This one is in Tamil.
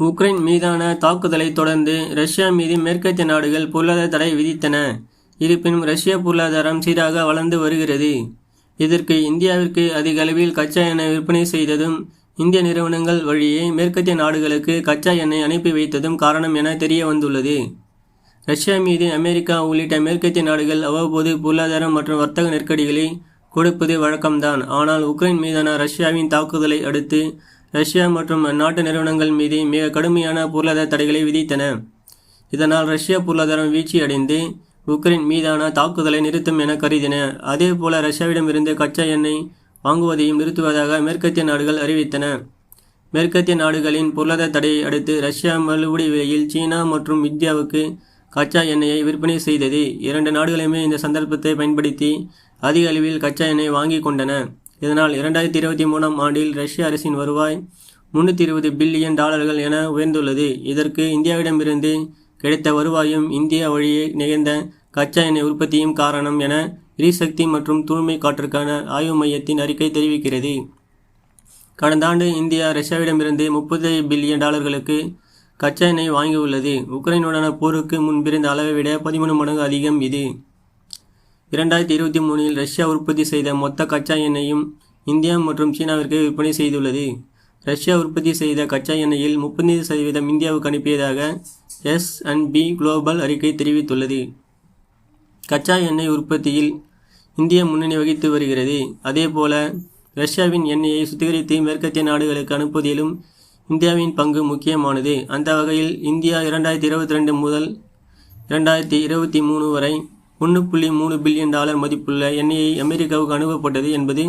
உக்ரைன் மீதான தாக்குதலை தொடர்ந்து ரஷ்யா மீது மேற்கத்திய நாடுகள் பொருளாதார தடை விதித்தன. இருப்பினும் ரஷ்ய பொருளாதாரம் சீராக வளர்ந்து வருகிறது. இதற்கு இந்தியாவிற்கு அதிக அளவில் கச்சா எண்ணெய் விற்பனை செய்ததும் இந்திய நிறுவனங்கள் வழியே மேற்கத்திய நாடுகளுக்கு கச்சா எண்ணெய் அனுப்பி வைத்ததும் காரணம் என தெரிய வந்துள்ளது. ரஷ்யா மீது அமெரிக்கா உள்ளிட்ட மேற்கத்திய நாடுகள் அவ்வப்போது பொருளாதாரம் மற்றும் வர்த்தக நெருக்கடிகளை கொடுப்பது வழக்கம்தான். ஆனால் உக்ரைன் மீதான ரஷ்யாவின் தாக்குதலை அடுத்து ரஷ்யா மற்றும் அந்நாட்டு நிறுவனங்கள் மீது மிக கடுமையான பொருளாதார தடைகளை விதித்தன. இதனால் ரஷ்ய பொருளாதாரம் வீழ்ச்சியடைந்து உக்ரைன் மீதான தாக்குதலை நிறுத்தும் என கருதின. அதேபோல ரஷ்யாவிடமிருந்து கச்சா எண்ணெய் வாங்குவதையும் நிறுத்துவதாக மேற்கத்திய நாடுகள் அறிவித்தன. மேற்கத்திய நாடுகளின் பொருளாதார தடையை அடுத்து ரஷ்யா மறுபடி விலையில் சீனா மற்றும் இந்தியாவுக்கு கச்சா எண்ணெயை விற்பனை செய்தது. இரண்டு நாடுகளுமே இந்த சந்தர்ப்பத்தை பயன்படுத்தி அதிக அளவில் கச்சா எண்ணெய் வாங்கி கொண்டன. இதனால் இரண்டாயிரத்தி இருபத்தி மூணாம் ஆண்டில் ரஷ்ய அரசின் வருவாய் முன்னூற்றி இருபது பில்லியன் டாலர்கள் என உயர்ந்துள்ளது. இதற்கு இந்தியாவிடமிருந்து கிடைத்த வருவாயும் இந்தியா வழியே நிகழ்ந்த கச்சா எண்ணெய் உற்பத்தியும் காரணம் என எரிசக்தி மற்றும் தூய்மை காற்றுக்கான ஆய்வு மையத்தின் அறிக்கை தெரிவிக்கிறது. கடந்த ஆண்டு இந்தியா ரஷ்யாவிடமிருந்து முப்பது பில்லியன் டாலர்களுக்கு கச்சா எண்ணெய் வாங்கியுள்ளது. உக்ரைனுடனான போருக்கு முன்பிருந்த அளவை விட பதிமூணு மடங்கு அதிகம் இது. இரண்டாயிரத்தி இருபத்தி மூணில் ரஷ்யா உற்பத்தி செய்த மொத்த கச்சா எண்ணெயும் இந்தியா மற்றும் சீனாவிற்கு விற்பனை செய்துள்ளது. ரஷ்யா உற்பத்தி செய்த கச்சா எண்ணெயில் முப்பத்தைந்து சதவீதம் இந்தியாவுக்கு அனுப்பியதாக எஸ் அண்ட் பி குளோபல் அறிக்கை தெரிவித்துள்ளது. கச்சா எண்ணெய் உற்பத்தியில் இந்தியா முன்னணி வகித்து வருகிறது. அதேபோல ரஷ்யாவின் எண்ணெயை சுத்திகரித்து மேற்கத்திய நாடுகளுக்கு அனுப்புவதிலும் இந்தியாவின் பங்கு முக்கியமானது. அந்த வகையில் இந்தியா இரண்டாயிரத்தி இருபத்தி ரெண்டு முதல் இரண்டாயிரத்தி இருபத்தி மூணு வரை ஒன்று புள்ளி மூணு பில்லியன் டாலர் மதிப்புள்ள எண்ணெயை அமெரிக்காவுக்கு அனுப்பப்பட்டது என்பது